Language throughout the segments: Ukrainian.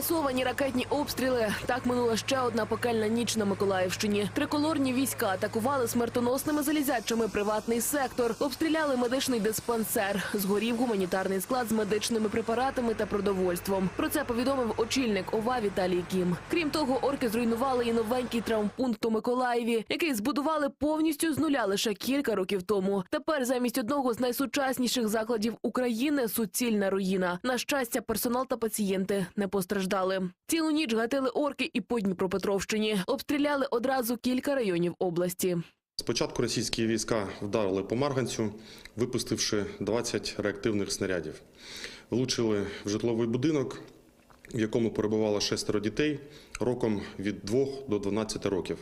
Масовані ракетні обстріли. Так минула ще одна пекельна ніч на Миколаївщині. Триколорні війська атакували смертоносними залізячими приватний сектор, обстріляли медичний диспансер. Згорів гуманітарний склад з медичними препаратами та продовольством. Про це повідомив очільник ОВА Віталій Кім. Крім того, орки зруйнували і новенький травмпункт у Миколаєві, який збудували повністю з нуля лише кілька років тому. Тепер замість одного з найсучасніших закладів України суцільна руїна. На щастя, персонал та пацієнти не постраждали. Цілу ніч гатили орки і по Дніпропетровщині. Обстріляли одразу кілька районів області. Спочатку російські війська вдарили по Марганцю, випустивши 20 реактивних снарядів. Влучили в житловий будинок, в якому перебувало шестеро дітей роком від 2 до 12 років.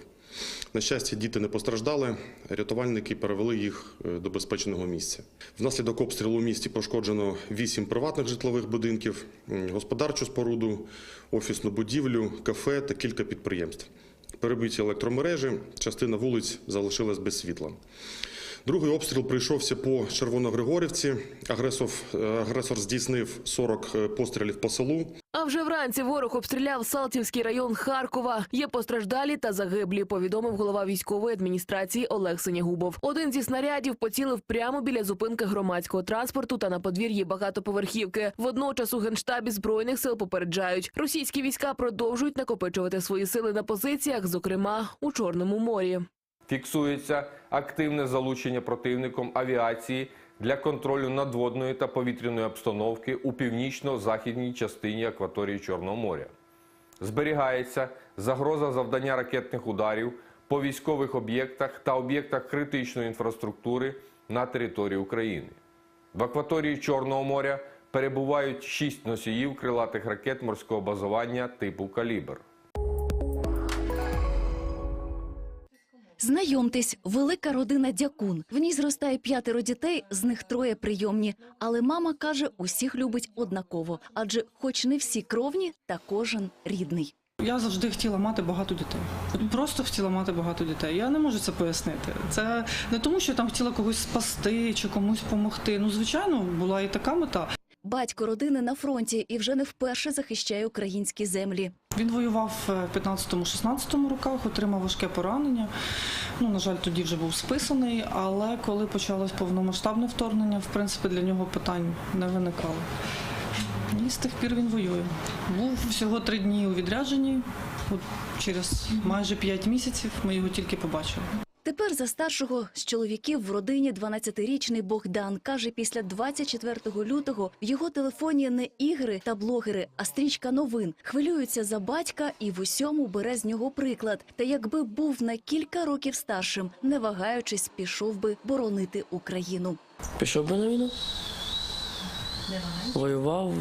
На щастя, діти не постраждали. Рятувальники перевели їх е, до безпечного місця. Внаслідок обстрілу у місті пошкоджено 8 приватних житлових будинків, господарчу споруду, офісну будівлю, кафе та кілька підприємств. Перебиті електромережі, частина вулиць залишилась без світла. Другий обстріл прийшовся по Червоногригорівці. Агресор, е, агресор здійснив 40 пострілів по селу. А вже вранці ворог обстріляв Салтівський район Харкова. Є постраждалі та загиблі. Повідомив голова військової адміністрації Олег Синягубов. Один зі снарядів поцілив прямо біля зупинки громадського транспорту та на подвір'ї багатоповерхівки. Водночас у генштабі збройних сил попереджають, російські війська продовжують накопичувати свої сили на позиціях, зокрема у Чорному морі. Фіксується активне залучення противником авіації для контролю надводної та повітряної обстановки у північно-західній частині акваторії Чорного моря. Зберігається загроза завдання ракетних ударів по військових об'єктах та об'єктах критичної інфраструктури на території України. В акваторії Чорного моря перебувають шість носіїв крилатих ракет морського базування типу Калібр. Знайомтесь, велика родина Дякун. В ній зростає п'ятеро дітей, з них троє прийомні. Але мама каже, усіх любить однаково, адже, хоч не всі кровні, та кожен рідний. Я завжди хотіла мати багато дітей. Просто хотіла мати багато дітей. Я не можу це пояснити. Це не тому, що я там хотіла когось спасти чи комусь допомогти. Ну, звичайно, була і така мета. Батько родини на фронті і вже не вперше захищає українські землі. Він воював в 15-16 роках, отримав важке поранення. Ну, на жаль, тоді вже був списаний, але коли почалось повномасштабне вторгнення, в принципі, для нього питань не виникало. І з тих пір він воює. Був всього три дні у відрядженні. От через майже п'ять місяців ми його тільки побачили. Тепер за старшого з чоловіків в родині 12-річний Богдан каже, після 24 лютого в його телефоні не ігри та блогери, а стрічка новин. Хвилюється за батька і в усьому бере з нього приклад. Та якби був на кілька років старшим, не вагаючись, пішов би боронити Україну. Пішов би на війну. Воював.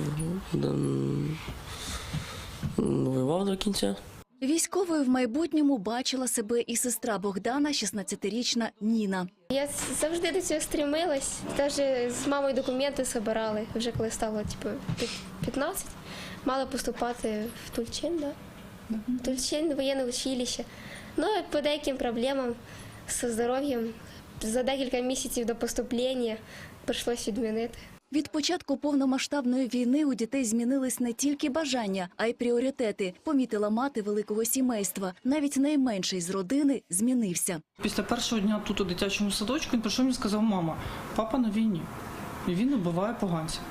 Воював до кінця. Військовою в майбутньому бачила себе і сестра Богдана, 16-річна Ніна. Я завжди до цього стремилась. Навіть з мамою документи збирали, вже коли стало типу, 15. Мала поступати в Тульчин, да? Тульчин, воєнне училище. Ну, по деяким проблемам зі здоров'ям за декілька місяців до поступлення прийшлось відмінити. Від початку повномасштабної війни у дітей змінились не тільки бажання, а й пріоритети. Помітила мати великого сімейства. Навіть найменший з родини змінився. Після першого дня тут у дитячому садочку він прийшов і сказав, мама, папа на війні. І він убиває поганців.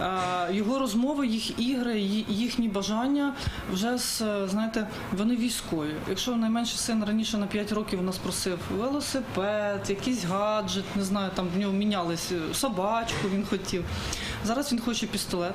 Е, Його розмови, їх ігри, їхні бажання вже е, знаєте, вони військові. Якщо найменший син раніше на 5 років нас просив велосипед, якийсь гаджет, не знаю, там в нього мінялись е, собачку, він хотів. Зараз він хоче пістолет.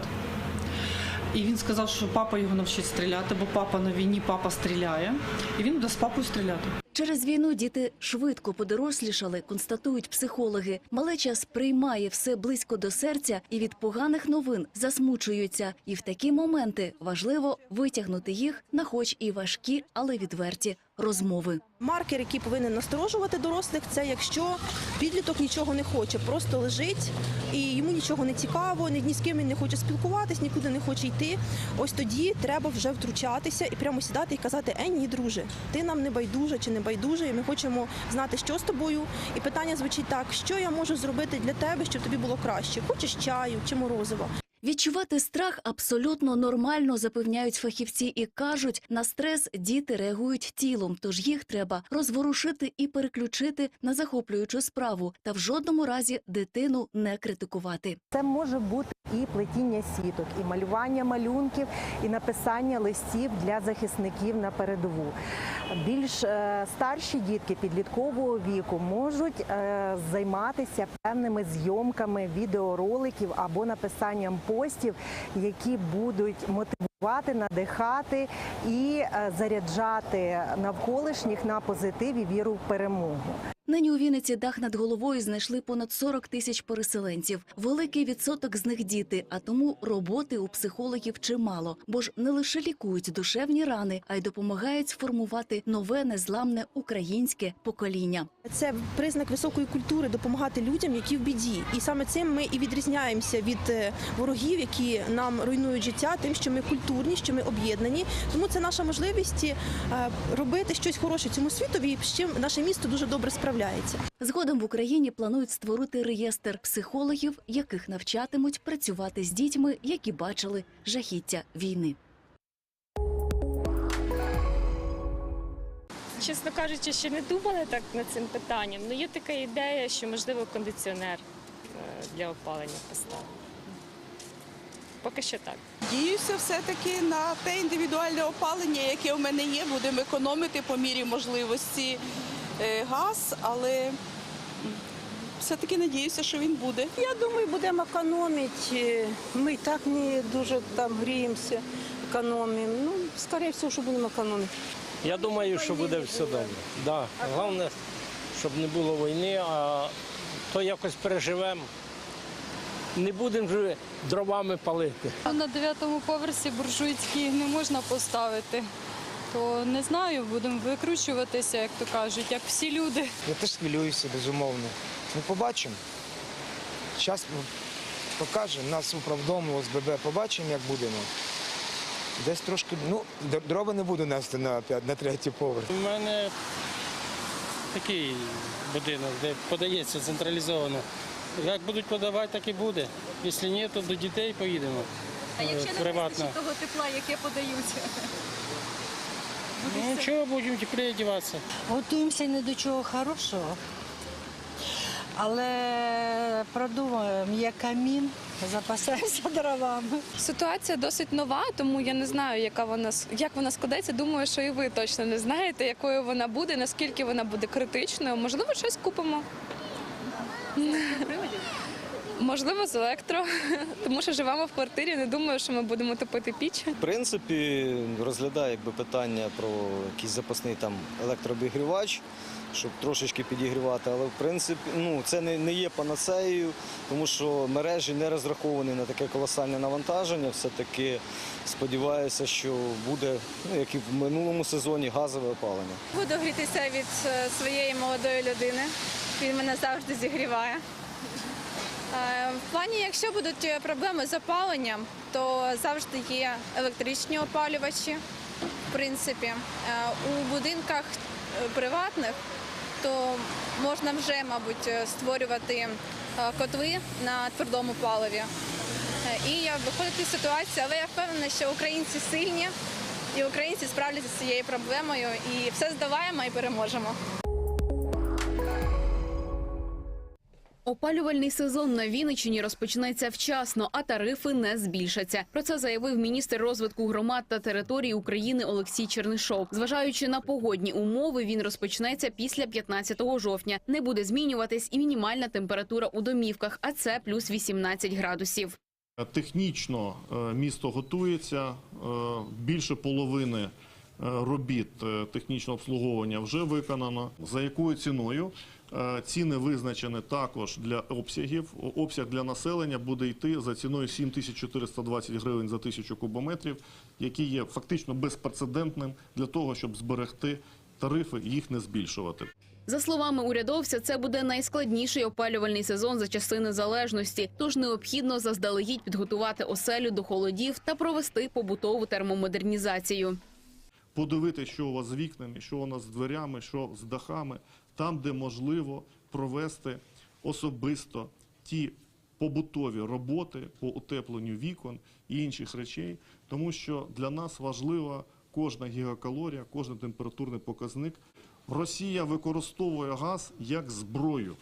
І він сказав, що папа його навчить стріляти, бо папа на війні, папа стріляє, і він буде з папою стріляти. Через війну діти швидко подорослішали, констатують психологи. Малеча сприймає все близько до серця і від поганих новин засмучуються. І в такі моменти важливо витягнути їх на хоч і важкі, але відверті розмови. Маркер, який повинен насторожувати дорослих, це якщо підліток нічого не хоче, просто лежить і йому нічого не цікаво, ні, з ким він не хоче спілкуватись, нікуди не хоче йти. Ось тоді треба вже втручатися і прямо сідати і казати: Ей, ні, друже, ти нам не байдуже чи не байдуже, і ми хочемо знати, що з тобою. І питання звучить так: що я можу зробити для тебе, щоб тобі було краще? Хочеш чаю чи морозива? Відчувати страх абсолютно нормально, запевняють фахівці і кажуть, на стрес діти реагують тілом, тож їх треба розворушити і переключити на захоплюючу справу, та в жодному разі дитину не критикувати. Це може бути і плетіння сіток, і малювання малюнків, і написання листів для захисників на передову. Більш е, старші дітки підліткового віку можуть е, займатися певними зйомками відеороликів або написанням постів, які будуть мотивувати, надихати і е, заряджати навколишніх на позитив і віру в перемогу. Нині у Вінниці дах над головою знайшли понад 40 тисяч переселенців. Великий відсоток з них діти, а тому роботи у психологів чимало, бо ж не лише лікують душевні рани, а й допомагають сформувати нове незламне українське покоління. Це признак високої культури допомагати людям, які в біді. І саме цим ми і відрізняємося від е, ворогів, які нам руйнують життя, тим, що ми культурні, що ми об'єднані. Тому це наша можливість е, робити щось хороше цьому світові, з чим наше місто дуже добре справляється. Згодом в Україні планують створити реєстр психологів, яких навчатимуть працювати з дітьми, які бачили жахіття війни. Чесно кажучи, ще не думала так над цим питанням. Ну є така ідея, що можливо кондиціонер е, для опалення поставити. Поки що так. Діюся все-таки на те індивідуальне опалення, яке в мене є. Будемо економити по мірі можливості газ, але все-таки надіюся, що він буде. Я думаю, будемо економити. Ми і так не дуже там гріємося, економимо. Ну, скоріше всього, що будемо економити. Я думаю, що буде все добре. Да. Головне, щоб не було війни, а то якось переживемо. Не будемо вже дровами палити. На дев'ятому поверсі буржуйський не можна поставити. То не знаю, будемо викручуватися, як то кажуть, як всі люди. Я теж хвилююся, безумовно. Ми побачимо. Час покаже, нас управдом ОСББ побачимо, як будемо. Десь трошки, ну, дрова не буду нести на, на третій поверх. У мене такий будинок, де подається централізовано. Як будуть подавати, так і буде. Якщо ні, то до дітей поїдемо. А якщо не приватно. того тепла, яке подають? Ну чого будемо теплі одягатися? Готуємося не до чого хорошого. Але продумаємо, є камін, запасаємося дровами. Ситуація досить нова, тому я не знаю, яка вона як вона складеться. Думаю, що і ви точно не знаєте, якою вона буде, наскільки вона буде критичною. Можливо, щось купимо. Можливо, з електро, тому що живемо в квартирі. Не думаю, що ми будемо топити піч. В принципі, розглядаю якби, питання про якийсь запасний там електрообігрівач, щоб трошечки підігрівати. Але в принципі, ну це не, не є панацеєю, тому що мережі не розраховані на таке колосальне навантаження. Все-таки сподіваюся, що буде, ну як і в минулому сезоні, газове опалення. Буду грітися від е, своєї молодої людини. Він мене завжди зігріває. Е, В плані, якщо будуть е, проблеми з опаленням, то завжди є електричні опалювачі. В принципі, Е, у будинках приватних то можна вже, мабуть, створювати котли на твердому паливі. І виходити з ситуації, але я впевнена, що українці сильні і українці справляться з цією проблемою і все здолаємо і переможемо. Опалювальний сезон на Вінниччині розпочнеться вчасно, а тарифи не збільшаться. Про це заявив міністр розвитку громад та територій України Олексій Чернишов. Зважаючи на погодні умови, він розпочнеться після 15 жовтня. Не буде змінюватись і мінімальна температура у домівках, а це плюс 18 градусів. Технічно е, місто готується. е, Більше половини е, робіт технічного обслуговування вже виконано. За якою ціною? Е, Ціни визначені також для обсягів. Обсяг для населення буде йти за ціною 7420 гривень за тисячу кубометрів, який є фактично безпрецедентним для того, щоб зберегти тарифи і їх не збільшувати. За словами урядовця, це буде найскладніший опалювальний сезон за часи незалежності. Тож необхідно заздалегідь підготувати оселю до холодів та провести побутову термомодернізацію. подивитися, що у вас з вікнами, що у нас з дверями, що з дахами, там, де можливо провести особисто ті побутові роботи по утепленню вікон і інших речей, тому що для нас важлива кожна гігакалорія, кожен температурний показник. Росія використовує газ як зброю.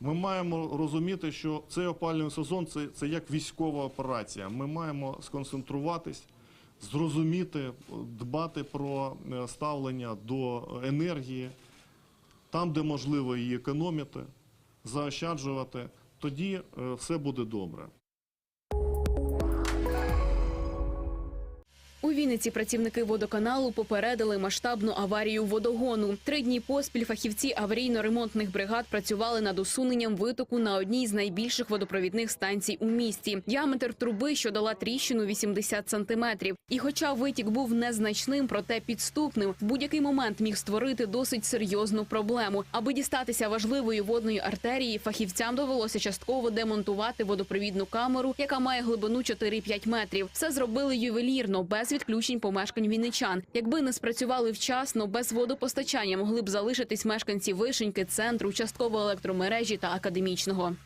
Ми маємо розуміти, що цей опалювальний сезон це, це як військова операція. Ми маємо сконцентруватись, зрозуміти, дбати про е, ставлення до енергії, там, де можливо її економити, заощаджувати. Тоді е, все буде добре. Вінниці працівники водоканалу попередили масштабну аварію водогону. Три дні поспіль фахівці аварійно-ремонтних бригад працювали над усуненням витоку на одній з найбільших водопровідних станцій у місті. Діаметр труби, що дала тріщину 80 сантиметрів. І, хоча витік був незначним, проте підступним, в будь-який момент міг створити досить серйозну проблему. Аби дістатися важливої водної артерії, фахівцям довелося частково демонтувати водопровідну камеру, яка має глибину 4-5 метрів. Все зробили ювелірно, без відключень помешкань вінничан. Якби не спрацювали вчасно, без водопостачання могли б залишитись мешканці вишеньки, центру, частково електромережі та академічного.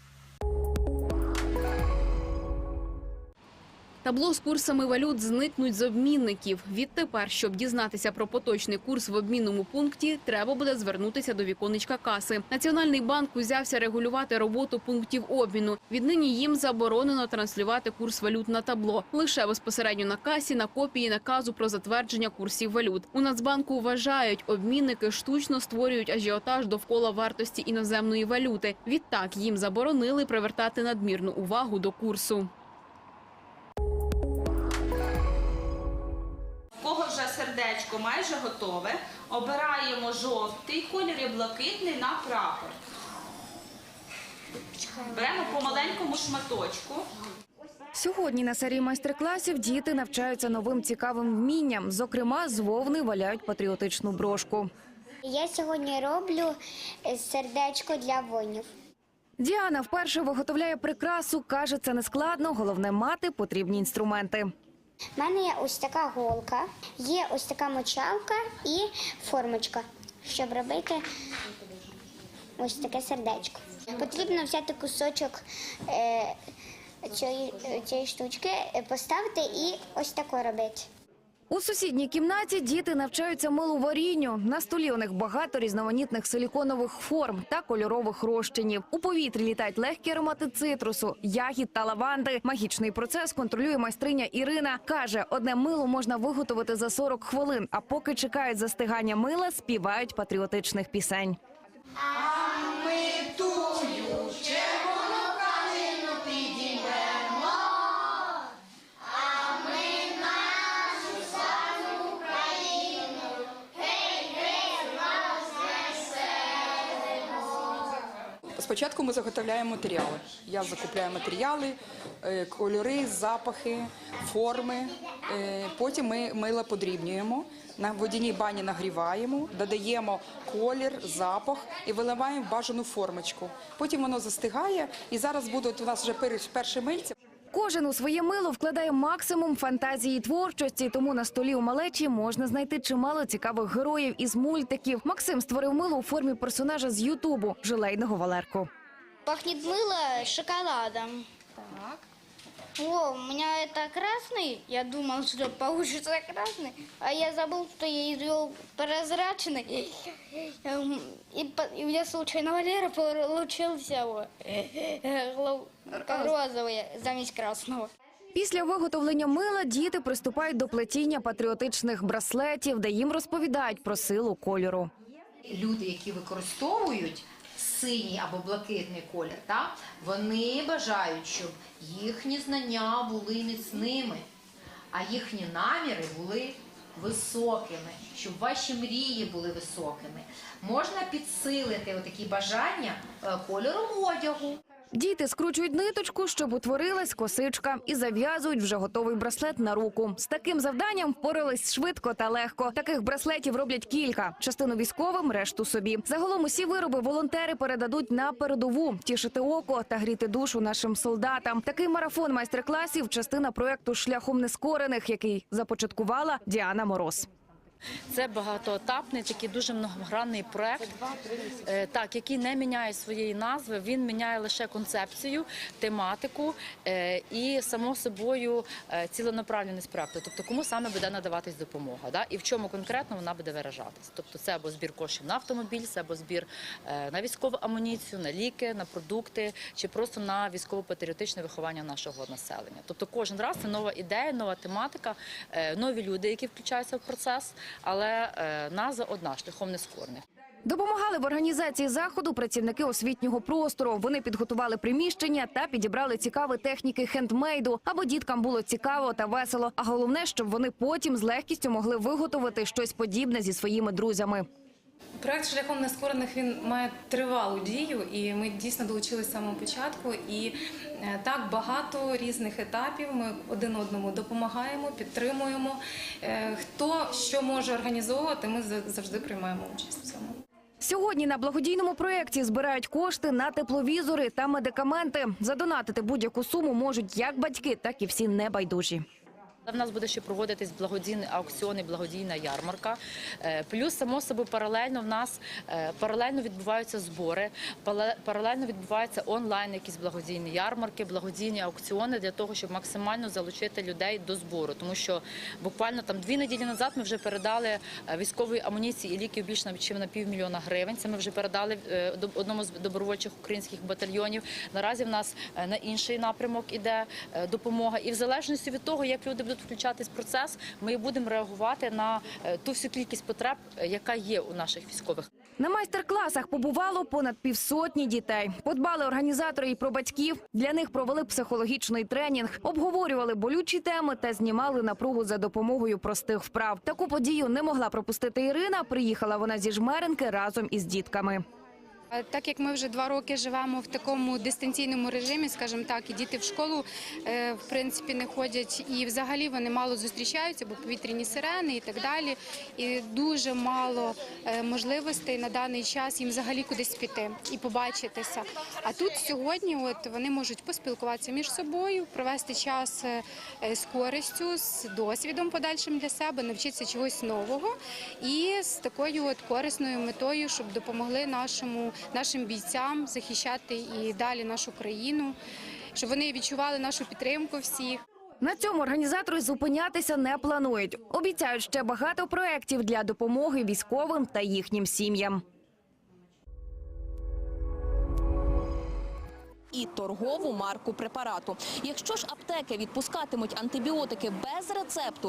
Табло з курсами валют зникнуть з обмінників. Відтепер, щоб дізнатися про поточний курс в обмінному пункті, треба буде звернутися до віконечка каси. Національний банк узявся регулювати роботу пунктів обміну. Віднині їм заборонено транслювати курс валют на табло лише безпосередньо на касі на копії наказу про затвердження курсів валют. У Нацбанку вважають, обмінники штучно створюють ажіотаж довкола вартості іноземної валюти. Відтак їм заборонили привертати надмірну увагу до курсу. Сердечко майже готове, обираємо жовтий колір і блакитний на прапор. Беремо по маленькому шматочку. Сьогодні на серії майстер-класів діти навчаються новим цікавим вмінням. Зокрема, з вовни валяють патріотичну брошку. Я сьогодні роблю е, сердечко для воїнів. Діана вперше виготовляє прикрасу. каже, це не складно, головне мати потрібні інструменти. У мене є ось така голка, є ось така мочалка і формочка, щоб робити ось таке сердечко. Потрібно взяти кусочок е, цієї, штучки, е, поставити і ось тако робити. У сусідній кімнаті діти навчаються миловарінню. На столі у них багато різноманітних силіконових форм та кольорових розчинів. У повітрі літають легкі аромати цитрусу, ягід та лаванди. Магічний процес контролює майстриня Ірина. каже, одне мило можна виготовити за 40 хвилин. А поки чекають застигання мила, співають патріотичних пісень. Спочатку ми заготовляємо матеріали. Я закупляю матеріали, е, кольори, запахи, форми. Е, Потім ми мило подрібнюємо. На водяній бані нагріваємо, додаємо колір, запах і виливаємо бажану формочку. Потім воно застигає, і зараз будуть у нас вже пер- перші мильці. Кожен у своє мило вкладає максимум фантазії і творчості, тому на столі у малечі можна знайти чимало цікавих героїв із мультиків. Максим створив мило у формі персонажа з Ютубу желейного Валерку. Пахне мило шоколадом. Так. О, у меня это красный. Я думал, что получится красный. А я забыл, что я извел прозрачный. Эм, И, по- и у меня случайно Валера получился о, э, глав- розовый замість красного. Після виготовлення мила діти приступають до плетіння патріотичних браслетів, де їм розповідають про силу кольору. люди, які використовують синій або блакитний колір, так? вони бажають, щоб їхні знання були міцними, а їхні наміри були високими, щоб ваші мрії були високими. Можна підсилити такі бажання е, кольором одягу. Діти скручують ниточку, щоб утворилась косичка, і зав'язують вже готовий браслет на руку. З таким завданням впорались швидко та легко. Таких браслетів роблять кілька: частину військовим, решту собі. Загалом усі вироби волонтери передадуть на передову, тішити око та гріти душу нашим солдатам. Такий марафон майстер-класів частина проекту Шляхом нескорених, який започаткувала Діана Мороз. Це багатоетапний, такий дуже многогранний проект, е, так, який не міняє своєї назви. Він міняє лише концепцію, тематику е, і само собою е, ціленаправленість проекту. Тобто, кому саме буде надаватись допомога, да? і в чому конкретно вона буде виражатись. Тобто, це або збір коштів на автомобіль, це або збір на військову амуніцію, на ліки, на продукти чи просто на військово-патріотичне виховання нашого населення. Тобто, кожен раз це нова ідея, нова тематика, нові люди, які включаються в процес, але наза назва одна шляхом нескорних. Допомагали в організації заходу працівники освітнього простору. Вони підготували приміщення та підібрали цікаві техніки хендмейду, аби діткам було цікаво та весело. А головне, щоб вони потім з легкістю могли виготовити щось подібне зі своїми друзями. Проект шляхом нескорених він має тривалу дію, і ми дійсно долучилися з самого початку. І е, так багато різних етапів. Ми один одному допомагаємо, підтримуємо. Е, Хто що може організовувати, ми за- завжди приймаємо участь в цьому. Сьогодні на благодійному проєкті збирають кошти на тепловізори та медикаменти. Задонатити будь-яку суму можуть як батьки, так і всі небайдужі. В нас буде ще проводитись благодійний аукціон і благодійна ярмарка. Е, Плюс, само собою, паралельно в нас е, паралельно відбуваються збори, паралельно відбуваються онлайн якісь благодійні ярмарки, благодійні аукціони для того, щоб максимально залучити людей до збору. Тому що буквально там дві неділі назад ми вже передали е, військової амуніції і ліків більш чим на півмільйона гривень. Це ми вже передали одному з добровольчих українських батальйонів. Наразі в нас на інший напрямок іде допомога. І в залежності від того, як люди будуть включатись в процес, ми будемо реагувати на е, ту всю кількість потреб, е, яка є у наших військових. На майстер-класах побувало понад півсотні дітей. Подбали організатори і про батьків. Для них провели психологічний тренінг, обговорювали болючі теми та знімали напругу за допомогою простих вправ. Таку подію не могла пропустити Ірина. Приїхала вона зі жмеренки разом із дітками. А Так як ми вже два роки живемо в такому дистанційному режимі, скажімо так, і діти в школу е, в принципі не ходять, і взагалі вони мало зустрічаються, бо повітряні сирени і так далі. І дуже мало е, можливостей на даний час їм взагалі кудись піти і побачитися. А тут сьогодні, от вони можуть поспілкуватися між собою, провести час е, е, з користю, з досвідом подальшим для себе, навчитися чогось нового і з такою от корисною метою, щоб допомогли нашому нашим бійцям захищати і далі нашу країну, щоб вони відчували нашу підтримку всіх. На цьому організатори зупинятися не планують. Обіцяють ще багато проєктів для допомоги військовим та їхнім сім'ям. і торгову марку препарату. Якщо ж аптеки відпускатимуть антибіотики без рецепту,